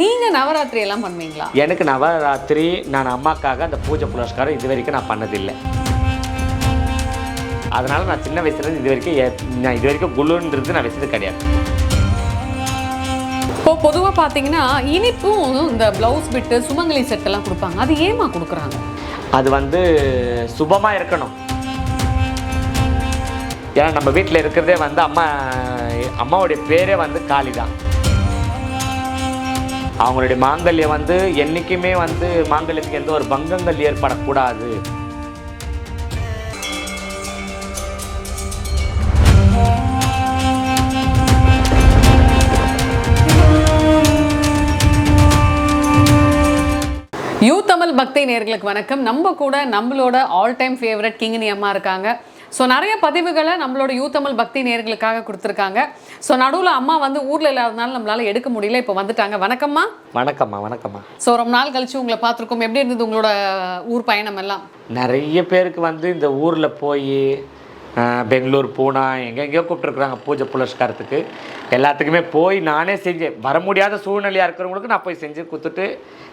நீங்க நவராத்திரி எல்லாம் பண்ணுவீங்களா? எனக்கு நவராத்திரி நான் அம்மாக்காக அந்த பூஜை புரஸ்காரம் இது வரைக்கும் நான் பண்ணதில்லை. அதனால நான் சின்ன வயசுலேருந்து இது வரைக்கும் நான் இது வரைக்கும் குழுன்றது நான் வச்சது கிடையாது. இப்போ பொதுவா பாத்தீங்கன்னா இனிப்பும் இந்த பிளவுஸ் பிட்டு சுமங்கலி செட் எல்லாம் கொடுப்பாங்க. அது ஏமா கொடுக்குறாங்க? அது வந்து சுபமாக இருக்கணும். ஏன்னா நம்ம வீட்டில் இருக்கிறதே வந்து அம்மா அம்மாவுடைய பேரே வந்து காளி தான் அவங்களுடைய மாங்கல்யம் வந்து என்றைக்குமே வந்து மாங்கல்யத்துக்கு எந்த ஒரு பங்கங்கள் ஏற்படக்கூடாது. யூ தமிழ் பக்தி நேர்களுக்கு வணக்கம். நம்ம கூட நம்மளோட ஆல் டைம் ஃபேவரட் கிங்கினி அம்மா இருக்காங்க. ஸோ நிறைய பதிவுகளை நம்மளோட யூ தமிழ் பக்தி நேர்களுக்காக கொடுத்துருக்காங்க. ஸோ நடுவில் அம்மா வந்து ஊரில் இல்லாதனால நம்மளால எடுக்க முடியல இப்போ வந்துட்டாங்க. வணக்கம்மா. வணக்கம்மா வணக்கம்மா. ஸோ ரொம்ப நாள் கழிச்சு உங்களை பார்த்துருக்கோம். எப்படி இருந்தது உங்களோட ஊர் பயணம் எல்லாம்? நிறைய பேருக்கு வந்து இந்த ஊரில் போய் பெங்களூர் பூனா எங்கெங்கேயோ கூப்பிட்டுருக்குறாங்க பூஜை புரஸ்காரத்துக்கு எல்லாத்துக்குமே போய் நானே செஞ்சேன். வர முடியாத சூழ்நிலையாக இருக்கிறவங்களுக்கு நான் போய் செஞ்சு கொடுத்துட்டு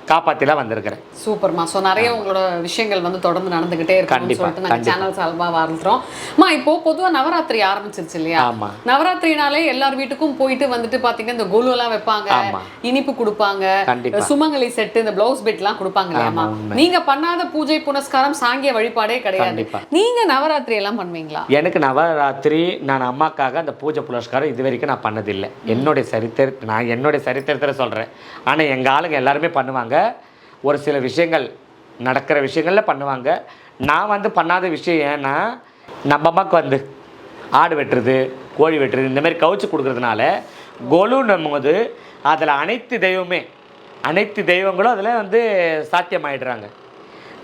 காப்பாற்றிலாம் வந்திருக்கிறேன் சூப்பர்மா ஸோ நிறைய உங்களோட விஷயங்கள் வந்து தொடர்ந்து நடந்துகிட்டே கண்டிப்பா, சொல்லிட்டு நாங்கள். சேனல் சால்பா வாழ்த்துறோம் அம்மா இப்போ பொதுவா நவராத்திரி ஆரம்பிச்சிருச்சு இல்லையா ஆமா. நவராத்திரினாலே எல்லார் வீட்டுக்கும் போயிட்டு வந்துட்டு பாத்தீங்கன்னா இந்த கொலு எல்லாம் வைப்பாங்க. இனிப்பு கொடுப்பாங்க. சுமங்கலி செட்டு இந்த பிளவுஸ் பெட்லாம் கொடுப்பாங்க இல்லையாம்மா. நீங்க பண்ணாத பூஜை புனஸ்காரம் சாங்கிய வழிபாடே கிடையாது. நீங்க நவராத்திரி எல்லாம் பண்ணுவீங்களா எனக்கு நவராத்திரி நான் அம்மாக்காக அந்த பூஜை புரஸ்காரம் இது வரைக்கும் நான் பண்ணதில்லை என்னுடைய சரித்திர நான் என்னுடைய சரித்திரத்தில் சொல்கிறேன் ஆனால் எங்கள் ஆளுங்க எல்லாருமே பண்ணுவாங்க ஒரு சில விஷயங்கள் நடக்கிற விஷயங்களில் பண்ணுவாங்க. நான் வந்து பண்ணாத விஷயம் ஏன்னா நம்ம அம்மாவுக்கு வந்து ஆடு வெட்டுறது கோழி வெட்டுறது இந்த மாதிரி கவுச்சு கொடுக்குறதுனால கொலுன்னும் போது அதில் அனைத்து தெய்வமே அனைத்து தெய்வங்களும் அதில் வந்து சாத்தியமாயிடுறாங்க.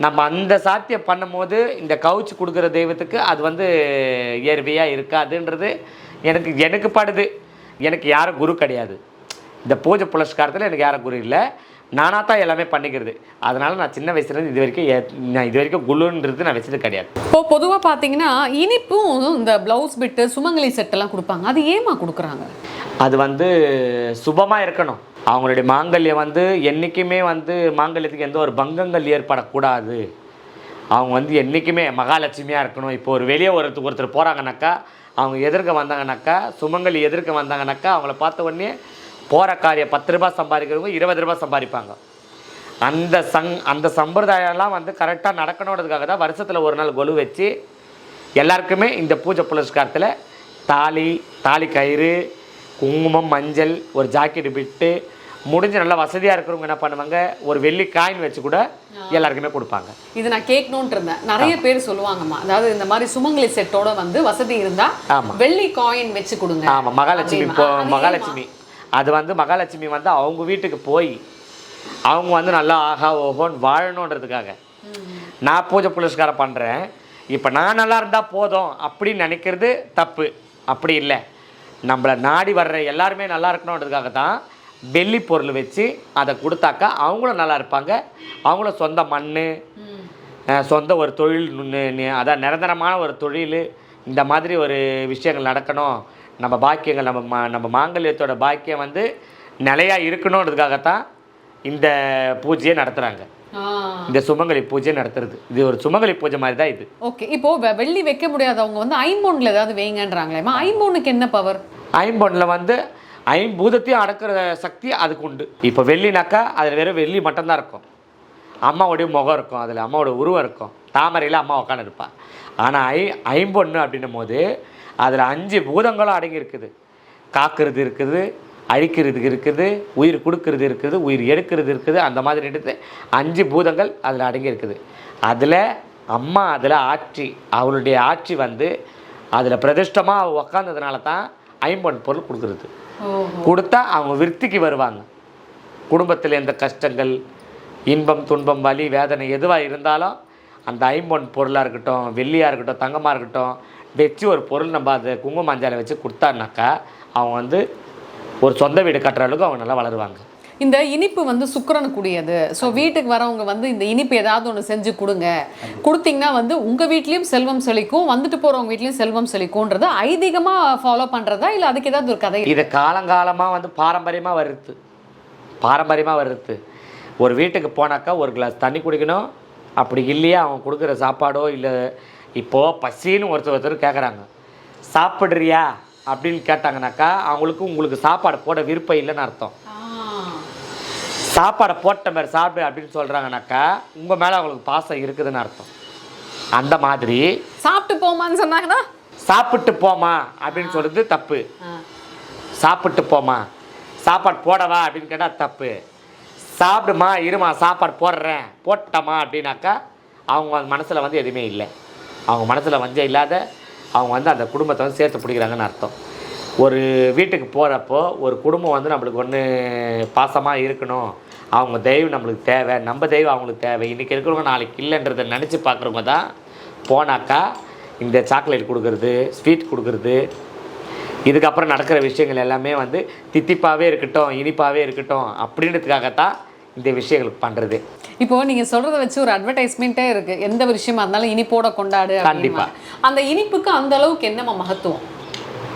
நம்ம அந்த சாத்தியம் பண்ணும்போது இந்த கவுச்சு கொடுக்குற தெய்வத்துக்கு அது வந்து இயற்கையாக இருக்காதுன்றது எனக்கு எனக்கு படுது. எனக்கு யாரும் குரு கிடையாது. இந்த பூஜை புலஸ்காரத்தில் எனக்கு யாரும் குரு இல்லை. நானாக தான் எல்லாமே பண்ணிக்கிறது. அதனால் நான் சின்ன வயசுலேருந்து இது வரைக்கும் நான் இது வரைக்கும் குழுன்றது நான் வச்சது கிடையாது. இப்போ பொதுவா பாத்தீங்கன்னா இனிப்பும் இந்த பிளவுஸ் பிட்டு சுமங்கலி செட் எல்லாம் கொடுப்பாங்க. அது ஏமா கொடுக்குறாங்க? அது வந்து சுபமாக இருக்கணும். அவங்களுடைய மாங்கல்யம் வந்து என்றைக்குமே வந்து மாங்கல்யத்துக்கு எந்த ஒரு பங்கங்கள் ஏற்படக்கூடாது. அவங்க வந்து என்றைக்குமே மகாலட்சுமியாக இருக்கணும். இப்போ ஒரு வெளியே ஒருத்தர் ஒருத்தர் போகிறாங்கனாக்கா அவங்க எதிர்க்க வந்தாங்கனாக்கா சுமங்கலி எதிர்க்க வந்தாங்கனாக்கா அவங்கள பார்த்த உடனே போகிற காரியம் பத்து ரூபாய் சம்பாதிக்கிறவங்க இருபது ரூபாய் சம்பாதிப்பாங்க. அந்த சங் அந்த சம்பிரதாயம்லாம் வந்து கரெக்டாக நடக்கணுன்றதுக்காக தான் வருஷத்தில் ஒரு நாள் கொலு வச்சு எல்லாருக்குமே இந்த பூஜை புரஸ்காரத்தில் தாலி தாலி கயிறு குங்குமம் மஞ்சள் ஒரு ஜாக்கெட் பிட்டு முடிஞ்ச நல்லா வசதியாக இருக்கிறவங்க என்ன பண்ணுவாங்க ஒரு வெள்ளி காயின் வச்சு கூட எல்லாருக்குமே கொடுப்பாங்க. இது நான் கேட்கணும்னு இருந்தேன். நிறைய பேர் சொல்லுவாங்கம்மா. அதாவது இந்த மாதிரி சுமங்கலி செட்டோட வந்து வசதி இருந்தா ஆமா. வெள்ளி காயின் வச்சு கொடுங்க. ஆமாம் மகாலட்சுமி? மகாலட்சுமி. அது வந்து மகாலட்சுமி வந்து அவங்க வீட்டுக்கு போய் அவங்க வந்து நல்லா ஆஹா ஓஹோன்னு வாழணுன்றதுக்காக. நான் பூஜை புலஸ்காரம் பண்ணுறேன் இப்போ நான் நல்லா இருந்தால் போதும் அப்படின்னு நினைக்கிறது தப்பு. அப்படி இல்லை. நம்மளை நாடி வர்ற எல்லாருமே நல்லா இருக்கணுன்றதுக்காக தான் வெள்ளி பொருள் வச்சு அதை கொடுத்தாக்கா அவங்களும் நல்லா இருப்பாங்க. அவங்களும் சொந்த மண் சொந்த ஒரு தொழில் அதான் நிரந்தரமான ஒரு தொழில். இந்த மாதிரி ஒரு விஷயங்கள் நடக்கணும். நம்ம பாக்கியங்கள் நம்ம மா நம்ம மாங்கல்யத்தோட பாக்கியம் வந்து நிலையாக இருக்கணுன்றதுக்காகத்தான் இந்த பூஜையை நடத்துகிறாங்க. இந்த சுமங்கலி பூஜை நடத்துறது. இது ஒரு சுமங்கலி பூஜை மாதிரி தான் இது. ஓகே இப்போ வெள்ளி வைக்க முடியாதவங்க வந்து ஐம்பொன்ல ஏதாவது வைங்கன்றாங்களேம்மா ஐம்பொன்னுக்கு என்ன பவர் ஐம்பொன்னில் வந்து ஐம்பூதத்தையும் அடக்கிற சக்தி அதுக்கு உண்டு. இப்போ வெள்ளினாக்கா அதில் வெறும் வெள்ளி மட்டும்தான் இருக்கும். அம்மாவுடைய முகம் இருக்கும் அதில் அம்மாவோட உருவம் இருக்கும். தாமரையில் அம்மா உட்காந்து இருப்பாள் ஆனால் ஐ ஐம்பொன்று அப்படின்னும் போது அதில் அஞ்சு பூதங்களும் அடங்கி இருக்குது. காக்கிறது இருக்குது அழிக்கிறது இருக்குது உயிர் கொடுக்கறது இருக்குது உயிர் எடுக்கிறது இருக்குது அந்த மாதிரி எடுத்து அஞ்சு பூதங்கள் அதில் அடங்கி இருக்குது. அதில் அம்மா அதில் ஆட்சி அவளுடைய ஆட்சி வந்து அதில் பிரதிஷ்டமாக உக்காந்ததுனால தான் ஐம்பொன் பொருள் கொடுக்குறது. கொடுத்தா அவங்க விருத்திக்கு வருவாங்க. குடும்பத்தில் எந்த கஷ்டங்கள் இன்பம் துன்பம் வலி வேதனை எதுவாக இருந்தாலும் அந்த ஐம்பொன் பொருளாக இருக்கட்டும் வெள்ளியாக இருக்கட்டும் தங்கமாக இருக்கட்டும் வச்சு ஒரு பொருள் நம்ம அதை குங்கும மஞ்சாலை வச்சு கொடுத்தான்னாக்கா அவங்க வந்து ஒரு சொந்த வீடு கட்டுற அளவுக்கு அவங்க நல்லா வளருவாங்க. இந்த இனிப்பு வந்து சுக்கிரனுக்குரியது. ஸோ வீட்டுக்கு வரவங்க வந்து இந்த இனிப்பு ஏதாவது ஒன்று செஞ்சு கொடுங்க. கொடுத்தீங்கன்னா வந்து உங்க வீட்லயும் செல்வம் செழிக்கும் வந்துட்டு போறவங்க வீட்லயும் செல்வம் செழிக்கும்ன்றது ஐதீகமா ஃபாலோ பண்றதா? இல்ல அதுக்கு ஏதாவது ஒரு கதை இது காலங்காலமாக வந்து பாரம்பரியமாக வருது. பாரம்பரியமாக வர்றது ஒரு வீட்டுக்கு போனாக்கா ஒரு கிளாஸ் தண்ணி குடிக்கணும். அப்படி இல்லையா? அவங்க கொடுக்குற சாப்பாடோ இல்லை இப்போது பசின்னு ஒருத்தர் ஒருத்தர் கேட்குறாங்க சாப்பிட்றியா? அப்படின்னு கேட்டாங்கனாக்கா அவங்களுக்கு உங்களுக்கு சாப்பாடு போட விருப்பம் இல்லைன்னு அர்த்தம். சாப்பாடை போட்ட மாதிரி சாப்பிடு அப்படின்னு சொல்கிறாங்கனாக்கா உங்கள் மேலே அவங்களுக்கு பாசம் இருக்குதுன்னு அர்த்தம். அந்த மாதிரி சாப்பிட்டு போமான்னு சொன்னாங்கன்னா? சாப்பிட்டு போமா அப்படின்னு சொல்கிறது தப்பு. சாப்பிட்டு போமா. சாப்பாடு போடவா? அப்படின்னு கேட்டால் தப்பு. சாப்பிடுமா இருமா சாப்பாடு போடுறேன். போட்டமா? அப்படின்னாக்கா அவங்க மனசில் வந்து எதுவுமே இல்லை. அவங்க மனசில் வஞ்சம் இல்லாத அவங்க வந்து அந்த குடும்பத்தை வந்து சேர்த்து பிடிக்கிறாங்கன்னு அர்த்தம். ஒரு வீட்டுக்கு போகிறப்போ ஒரு குடும்பம் வந்து நம்மளுக்கு ஒன்று பாசமாக இருக்கணும். அவங்க தெய்வம் நம்மளுக்கு தேவை. நம்ம தெய்வம் அவங்களுக்கு தேவை. இன்றைக்கி இருக்கிறவங்க நாளைக்கு இல்லைன்றதை நினச்சி பார்க்குறவங்க தான் போனாக்கா இந்த சாக்லேட் கொடுக்குறது ஸ்வீட் கொடுக்குறது. இதுக்கப்புறம் நடக்கிற விஷயங்கள் எல்லாமே வந்து தித்திப்பாகவே இருக்கட்டும் இனிப்பாகவே இருக்கட்டும் அப்படின்றதுக்காகத்தான் இந்த விஷயங்களுக்கு பண்ணுறது இப்போ நீங்க சொல்றத வச்சு ஒரு அட்வர்டைஸ்மெண்ட்டே இருக்கு. எந்த விஷயமா இருந்தாலும் இனிப்போட கொண்டாடு கண்டிப்பா. அப்படின்னுவாங்க. அந்த இனிப்புக்கு அந்த அளவுக்கு என்னம்மா மகத்துவம்?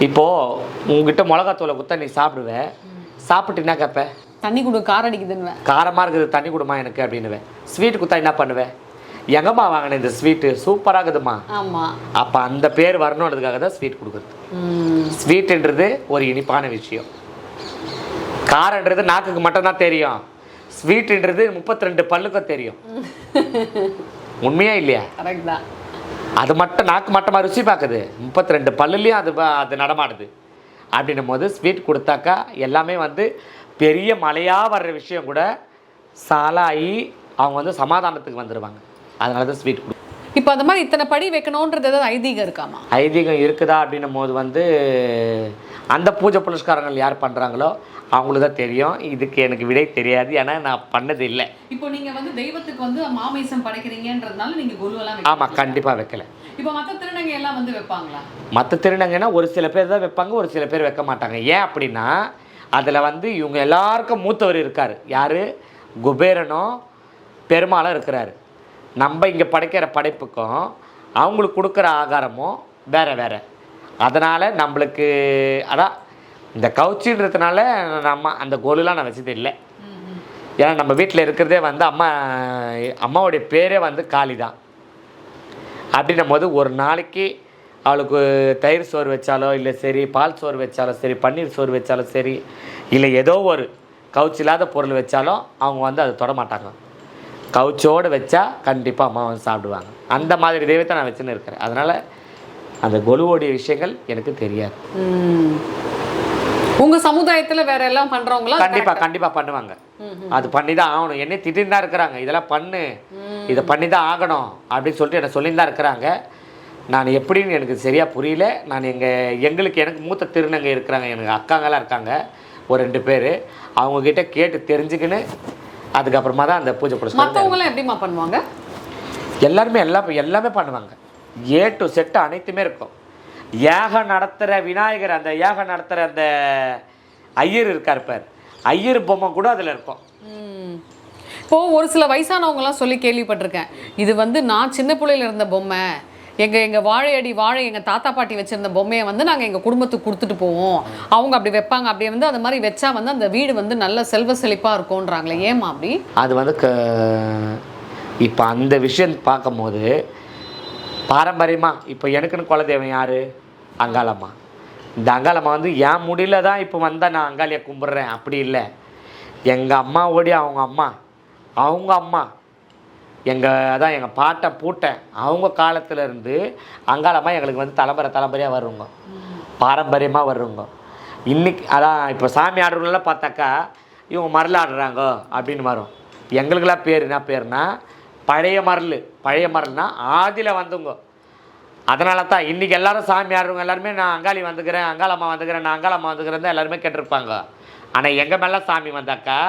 இப்போது உங்ககிட்ட மிளகாத்தூளை குத்த நீ சாப்பிடுவ. சாப்பிட்டு என்ன கேட்ப தண்ணி குடு கார் அடிக்குதுன்னு காரமாக இருக்குது தண்ணி கொடுமா எனக்கு அப்படின்னுவேன் ஸ்வீட் குத்தா என்ன பண்ணுவேன் எங்கம்மா வாங்கின இந்த ஸ்வீட்டு சூப்பராக இருக்குதுமா ஆமா. அப்போ அந்த பேர் வரணுன்றதுக்காக தான் ஸ்வீட் கொடுக்குறது. ஸ்வீட்டுன்றது ஒரு இனிப்பான விஷயம். காரன்றது நாக்குக்கு மட்டும்தான் தெரியும். ஸ்வீட்டுன்றது முப்பத்தி ரெண்டு பல்லுக்கும் தெரியும். உண்மையா இல்லையா? அது மட்டும் நாக்கு மட்டமாக ருசி பார்க்குது. முப்பத்தி ரெண்டு பல்லுலேயும் அது அது நடமாடுது. அப்படின்னும் போது ஸ்வீட் கொடுத்தாக்கா எல்லாமே வந்து பெரிய மழையாக வர்ற விஷயம் கூட சாலாகி அவங்க வந்து சமாதானத்துக்கு வந்துடுவாங்க அதனால தான் ஸ்வீட் கொடு இப்போ அந்த மாதிரி இத்தனை படி வைக்கணுன்றது ஏதாவது ஐதீகம் இருக்காமா? ஐதீகம் இருக்குதா அப்படின்னும் போது வந்து அந்த பூஜை புனஸ்காரங்கள் யார் பண்ணுறாங்களோ அவங்களுக்கு தான் தெரியும். இதுக்கு எனக்கு விடை தெரியாது ஏன்னா நான் பண்ணது இல்லை இப்போ நீங்க வந்து தெய்வத்துக்கு வந்து மாமேசம் படைக்கிறீங்கன்றதுனால நீங்க குருவெல்லாம் ஆமாம் கண்டிப்பாக வைக்கல. இப்போ மற்ற திருநங்கை எல்லாம் வந்து வைப்பாங்களா? மற்ற திருநங்கைனா ஒரு சில பேர் தான் வைப்பாங்க ஒரு சில பேர் வைக்க மாட்டாங்க. ஏன் அப்படின்னா அதில் வந்து இவங்க எல்லாருக்கும் மூத்தவர் இருக்கார். யார்? குபேரனும் பெருமாளும் இருக்கிறாரு. நம்ம இங்கே படைக்கிற படைப்புக்கும் அவங்களுக்கு கொடுக்குற ஆகாரமும் வேறு வேறு. அதனால் நம்மளுக்கு அதான் இந்த கவுச்சின்றதுனால நம்ம அந்த கோலுலாம் நான் வச்சது இல்லை. ஏன்னா நம்ம வீட்டில் இருக்கிறதே வந்து அம்மா அம்மாவுடைய பேரே வந்து காளி தான். அப்படின்னும் போது ஒரு நாளைக்கு அவளுக்கு தயிர் சோறு வச்சாலோ இல்லை சரி பால் சோறு வச்சாலும் சரி பன்னீர் சோறு வச்சாலும் சரி இல்லை ஏதோ ஒரு கவுச்சில்லாத பொருள் வச்சாலும் அவங்க வந்து அதை தொட மாட்டாங்க. கவுச்சோடு வச்சா கண்டிப்பாக அம்மா வந்து சாப்பிடுவாங்க. அந்த மாதிரி தெய்வத்தை நான் வச்சுன்னு இருக்கிறேன். அதனால் அந்த கொலுவோடைய விஷயங்கள் எனக்கு தெரியாது. உங்க சமுதாயத்துல வேற எல்லாம் பண்றவங்களா? கண்டிப்பாக கண்டிப்பாக பண்ணுவாங்க. அது பண்ணி தான் ஆகணும். என்னை திட்டின்னு தான் இருக்கிறாங்க. இதெல்லாம் பண்ணு. இதை பண்ணி தான் ஆகணும் அப்படின்னு சொல்லிட்டு என்னை சொல்லி தான் இருக்கிறாங்க. நான் எப்படின்னு எனக்கு சரியாக புரியல. நான் எங்கள் எங்களுக்கு எனக்கு மூத்த திருநங்கை இருக்கிறாங்க. எனக்கு அக்காங்கெல்லாம் இருக்காங்க. ஒரு ரெண்டு பேர். அவங்கக்கிட்ட கேட்டு தெரிஞ்சுக்கின்னு அதுக்கப்புறமா தான் அந்த பூஜை மத்தவங்க எல்லாம் எப்படிமா பண்ணுவாங்க? எல்லாருமே எல்லாம் எல்லாமே பண்ணுவாங்க. ஏ டு செட்டு அனைத்துமே இருக்கும். யாகம் நடத்துகிற விநாயகர் அந்த யாகம் நடத்துகிற அந்த ஐயர் இருக்கார் பார். ஐயர் பொம்மை கூட அதில் இருக்கும். ம். இப்போ ஒரு சில வயசானவங்க எல்லாம் சொல்லி கேள்விப்பட்டிருக்கேன். இது வந்து நான் சின்ன பிள்ளையில இருந்த பொம்மை. எங்கள் எங்கள் வாழையடி வாழை எங்கள் தாத்தா பாட்டி வச்சுருந்த பொம்மையை வந்து நாங்கள் எங்கள் குடும்பத்துக்கு கொடுத்துட்டு போவோம். அவங்க அப்படி வைப்பாங்க. அப்படி வந்து அந்த மாதிரி வச்சா வந்து அந்த வீடு வந்து நல்ல செல்வ செழிப்பாக இருக்கும்ன்றாங்களே. ஏமா அப்படி? அது வந்து க இப்போ அந்த விஷயம் பார்க்கும்போது பாரம்பரியமாக இப்போ எனக்குன்னு குலதெய்வம் யார்? அங்காளம்மா. இந்த அங்காளம்மா வந்து என் முடியல தான் இப்போ வந்தால் நான் அங்காளியை கும்பிட்றேன். அப்படி இல்லை. எங்கள் அம்மாவோடைய அவங்க அம்மா அவங்க அம்மா எங்கள் அதான் எங்கள் பாட்டை பூட்டை அவங்க காலத்துலேருந்து அங்காளமாக அங்காளம்மா எங்களுக்கு வந்து தலைமுறை தலைமுறையாக வருவோங்க பாரம்பரியமாக வருவோங்க இன்னைக்கு அதான் இப்போ சாமி ஆடுறவங்களெல்லாம் பார்த்தாக்கா இவங்க மரல் ஆடுறாங்க அப்படின்னு வரும். எங்களுக்கெல்லாம் பேர் என்ன பேர்னா பழைய மரல். பழைய மரல்னா ஆதியில் வந்துங்க. அதனால தான் இன்றைக்கி எல்லாரும் சாமி ஆடுறவங்க எல்லாருமே நான் அங்காளி வந்துக்கிறேன் அங்காளம்மா வந்துக்கிறேன் நான் அங்காளம்மா வந்துக்கிறேன் தான் எல்லாருமே கேட்டிருப்பாங்க. ஆனால் எங்கள் மேலே சாமி வந்தாக்கா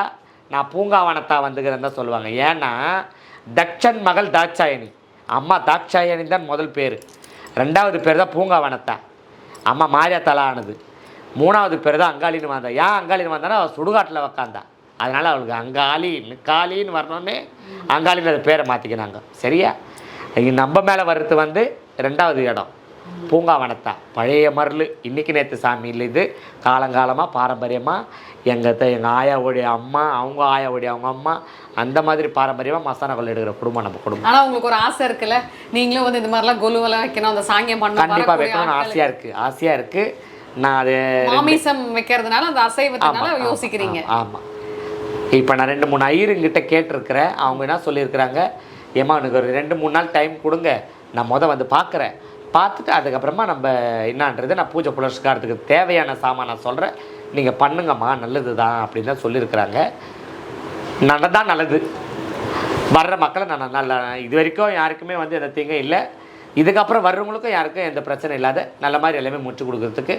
நான் பூங்காவனத்தா வந்துக்கிறேன் தான் சொல்லுவாங்க. ஏன்னா தக்ஷன் மகள் தாட்சாயணி. அம்மா தாட்சாயணி தான் முதல் பேர். ரெண்டாவது பேர் தான் பூங்காவனத்தா. அம்மா மாரியா ஆனது மூணாவது பேர் தான் அங்காளின்னு வந்தா. ஏன் அங்காளின்னு வந்தானா அவள் சுடுகாட்டில் உக்காந்தா. அதனால் அவளுக்கு அங்காளி காளின்னு வரணுன்னே அங்காளின்னு அது பேரை மாற்றிக்கினாங்க சரியா? நம்ம மேலே வர்றது வந்து ரெண்டாவது இடம். பூங்காவனத்தா. பழைய மருள். இன்னைக்கு நேற்று சாமி இல்லை இது. காலங்காலமாக பாரம்பரியமாக எங்கள் எங்கள் ஆயாவுடைய அம்மா அவங்க ஆயாவுடைய அவங்க அம்மா அந்த மாதிரி பாரம்பரியமாக மசாலா கொள்ள எடுக்கிற குடும்பம் நம்ம குடும்பம். ஆனா உங்களுக்கு ஒரு ஆசை இருக்குல்ல? நீங்களும் வந்து இந்த மாதிரிலாம் கொலுவெல்லாம் வைக்கணும் அந்த சாங்கியம் பண்ணணும் கண்டிப்பாக வைக்கணும்னு. ஆசையாக இருக்குது ஆசையாக இருக்குது நான் அது மாமிசம் வைக்கிறதுனால அந்த அசைவத்தினால யோசிக்கிறீங்க. ஆமா, ஆமா. இப்போ நான் ரெண்டு மூணு ஐயருங்கிட்ட கேட்டிருக்கிறேன். அவங்க என்ன சொல்லியிருக்கிறாங்க? ஏம்மா எனக்கு ஒரு ரெண்டு மூணு நாள் டைம் கொடுங்க. நான் முத வந்து பார்க்குறேன். பார்த்துட்டு அதுக்கப்புறமா நம்ம என்னன்றது நான் பூஜை புனஸ்காரத்துக்கு தேவையான சாமான் நான் சொல்கிறேன் நீங்கள் பண்ணுங்கம்மா நல்லது தான் அப்படின்னு தான் சொல்லியிருக்கிறாங்க. நடந்தால் நல்லது. வர்ற மக்களை நான் நல்ல இது வரைக்கும் யாருக்குமே வந்து எந்த தீங்கும் இல்லை. இதுக்கப்புறம் வர்றவங்களுக்கும் யாருக்கும் எந்த பிரச்சனை இல்லாத நல்ல மாதிரி எல்லாமே முடிச்சு கொடுக்கறதுக்கு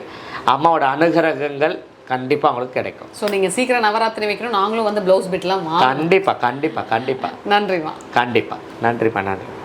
அம்மாவோட அனுகிரகங்கள் கண்டிப்பாக அவங்களுக்கு கிடைக்கும். ஸோ நீங்க சீக்கிரம் நவராத்திரி வைக்கணும். நாங்களும் வந்து பிளவுஸ் பிட்லாம் கண்டிப்பாக கண்டிப்பாக கண்டிப்பாக நன்றிமா கண்டிப்பாக நன்றிப்பா நன்றி.